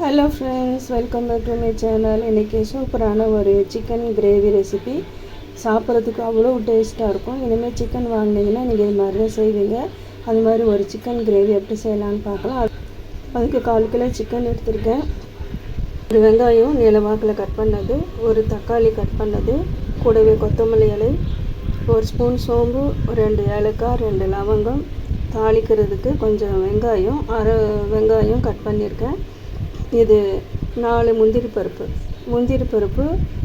Hello friends welcome back to my channel இன்றைக்கி சூப்பரான ஒரு சிக்கன் கிரேவி ரெசிபி சாப்பிட்றதுக்கு அவ்வளோ டேஸ்ட்டாக இருக்கும். இனிமேல் சிக்கன் வாங்கினீங்கன்னா நீங்கள் இது மாதிரி தான் செய்வீங்க. அது மாதிரி ஒரு சிக்கன் கிரேவி எப்படி செய்யலான்னு பார்க்கலாம். அதுக்கு கால் கிலோ சிக்கன் எடுத்திருக்கேன். ஒரு வெங்காயம் நிலவாக்கில் கட் பண்ணது ஒரு தக்காளி கட் பண்ணது கூடவே கொத்தமல்லி இலை ஒரு ஸ்பூன் சோம்பு ரெண்டு ஏலக்காய் ரெண்டு லவங்கம் தாளிக்கிறதுக்கு கொஞ்சம் வெங்காயம் அரை வெங்காயம் கட் பண்ணியிருக்கேன். இது நாலு முந்திரி பருப்பு. முந்திரி பருப்பு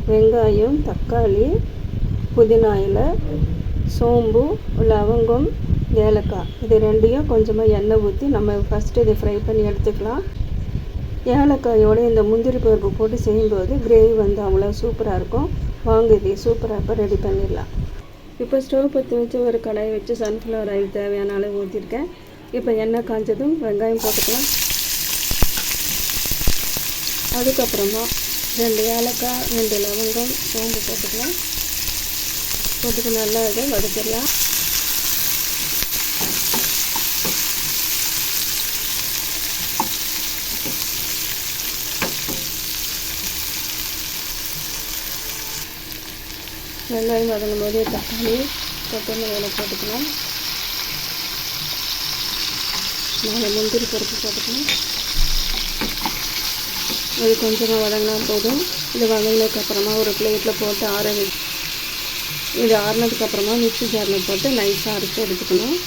வெங்காயம் தக்காளி புதினா இலை சோம்பு லவங்கம் ஏலக்காய். இது ரெண்டையும் கொஞ்சமாக எண்ணெய் ஊற்றி நம்ம ஃபஸ்ட்டு இதை ஃப்ரை பண்ணி எடுத்துக்கலாம். ஏலக்காயோடு இந்த முந்திரி பருப்பு போட்டு செய்யும்போது கிரேவி வந்து அவ்வளோ சூப்பராக இருக்கும். வாங்க இதை சூப்பராக இப்போ ரெடி பண்ணிடலாம். இப்போ ஸ்டவ் பற்றி வச்சு ஒரு கடாயை வச்சு சன்ஃப்ளவர் ஆயில் தேவையான அளவு ஊற்றிருக்கேன் இப்போ எண்ணெய் காஞ்சதும் வெங்காயம் போட்டுக்கலாம். அதுக்கப்புறமா ரெண்டு ஏலக்காய் ரெண்டு லவங்கம் சோம்பு போட்டுக்கலாம். போட்டுட்டு நல்லா இதை வதக்கிடலாம். வெங்காயம் வதங்கும் போது தக்காளி கொத்தமல்லியில் போட்டுக்கலாம். நாலு முந்திரி பருப்பு போட்டுக்கலாம். இது கொஞ்சமாக வதங்கினா போதும். இது வதங்கினதுக்கப்புறமா ஒரு பிளேட்டில் போட்டு ஆற வை இது ஆறினதுக்கப்புறமா மிக்சி ஜாரில் போட்டு நைஸாக அரைச்சி எடுத்துக்கணும்.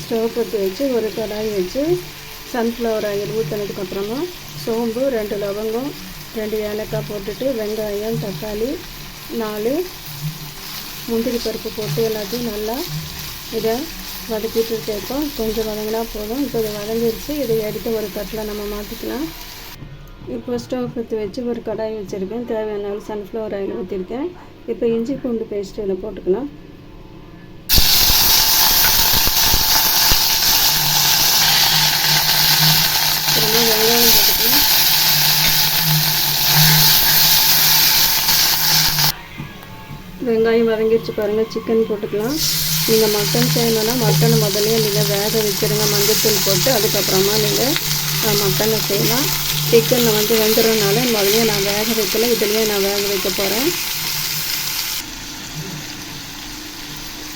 ஸ்டவ் பற்றி வச்சு ஒரு கடாய் வச்சு சன்ஃப்ளவர் ஆயில் ஊற்றினதுக்கப்புறமா சோம்பு ரெண்டு லவங்கம் ரெண்டு ஏலக்காய் போட்டுட்டு வெங்காயம் தக்காளி நாலு முந்திரி பருப்பு போட்டு எல்லாத்தையும் நல்லா இதை வதக்கிட்டு இருக்கோம் கொஞ்சம் வதங்கினா போதும். இப்போ இது வதங்கிடுச்சு இதை எடுத்து ஒரு தட்டில் நம்ம மாற்றிக்கலாம் இப்போ ஸ்டவ் பற்றி வச்சு ஒரு கடாய் வச்சுருக்கேன். தேவையான சன்ஃப்ளவர் ஆயில் ஊற்றிருக்கேன் இப்போ இஞ்சி பூண்டு பேஸ்ட்டு இதில் போட்டுக்கலாம். வெங்காயம் வதங்கிடுச்சு பாருங்கள் சிக்கன் போட்டுக்கலாம். நீங்கள் மட்டன் செய்யணுன்னா மட்டனை முதல்ல நீங்கள் வேக வச்சுருங்க. மஞ்சத்தூள் போட்டு அதுக்கப்புறமா நீங்கள் மட்டனை செய்யலாம். சிக்கனில் வந்து வெந்துடுறதுனால முதலே நான் வேக வைக்கல. இதுலேயே நான் வேக வைக்க போகிறேன்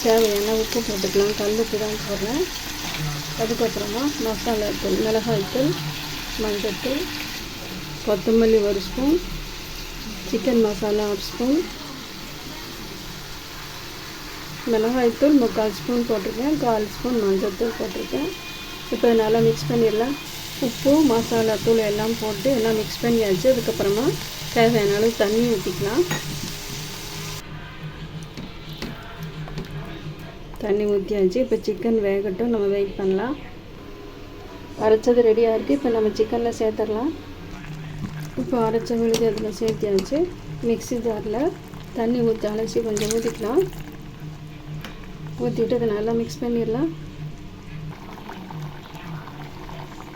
தேவையான உப்பு போட்டுக்கலாம். கல்லுக்கு தான் போடுறேன். அதுக்கப்புறமா மசாலா தூள் மிளகாய்த்தூள் மஞ்சத்தூள் கொத்தமல்லி ஒரு ஸ்பூன் சிக்கன் மசாலா ஒரு ஸ்பூன் மிளகாய்த்தூள் முக்கால் ஸ்பூன் போட்டிருக்கேன் கால் ஸ்பூன் மஞ்சள்தூள் போட்டிருக்கேன். இப்போ நல்லா மிக்ஸ் பண்ணிடலாம். உப்பு மசாலா தூள் எல்லாம் போட்டு எல்லாம் மிக்ஸ் பண்ணியாச்சு. அதுக்கப்புறமா தேவையான அளவு தண்ணி ஊற்றிக்கலாம் தண்ணி ஊற்றியாச்சு இப்போ சிக்கன் வேகட்டும். நம்ம வெயிட் பண்ணலாம். அரைச்சது ரெடியாக இருக்குது இப்போ நம்ம சிக்கனில் சேர்த்துடலாம். இப்போ அரைச்ச விழுது அதில் சேர்த்தியாச்சு. மிக்சி ஜாரில் தண்ணி ஊற்றி அலசி கொஞ்சம் ஊற்றிக்கலாம் ஊற்றிட்டு அதை நல்லா மிக்ஸ் பண்ணிடலாம்.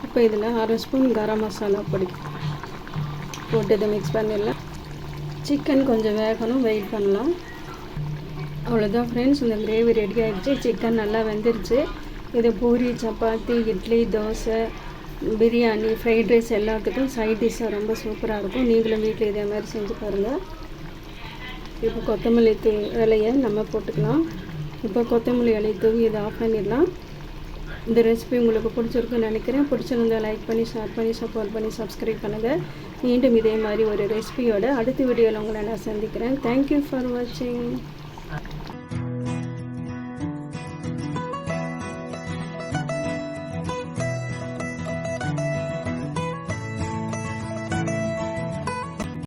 இப்போ இதில் அரை ஸ்பூன் கரம் மசாலா பொடி போட்டு இதை மிக்ஸ் பண்ணிடலாம். சிக்கன் கொஞ்சம் வேகணும் வெயிட் பண்ணலாம். அவ்வளோதான் ஃப்ரெண்ட்ஸ் இந்த கிரேவி ரெடி ஆகிடுச்சு சிக்கன் நல்லா வெந்துருச்சு. இது பூரி சப்பாத்தி இட்லி தோசை பிரியாணி ஃப்ரைட் ரைஸ் எல்லாத்துக்கும் சைட் டிஷ்ஷாக ரொம்ப சூப்பராக இருக்கும். நீங்களும் வீட்டில் இதே மாதிரி செஞ்சு பாருங்கள் இப்போ கொத்தமல்லி தூ விலையை நம்ம போட்டுக்கலாம். இப்போ கொத்தமல்லி இலை தூவி இதை ஆஃப் பண்ணிடலாம். இந்த ரெசிபி உங்களுக்கு பிடிச்சிருக்குன்னு நினைக்கிறேன். பிடிச்சிருந்தால் லைக் பண்ணி ஷேர் பண்ணி சப்போர்ட் பண்ணி சப்ஸ்கிரைப் பண்ணுங்கள் மீண்டும் இதே மாதிரி ஒரு ரெசிபியோட அடுத்த வீடியோவில் உங்களை நான் சந்திக்கிறேன். தேங்க்யூ ஃபார் வாட்சிங்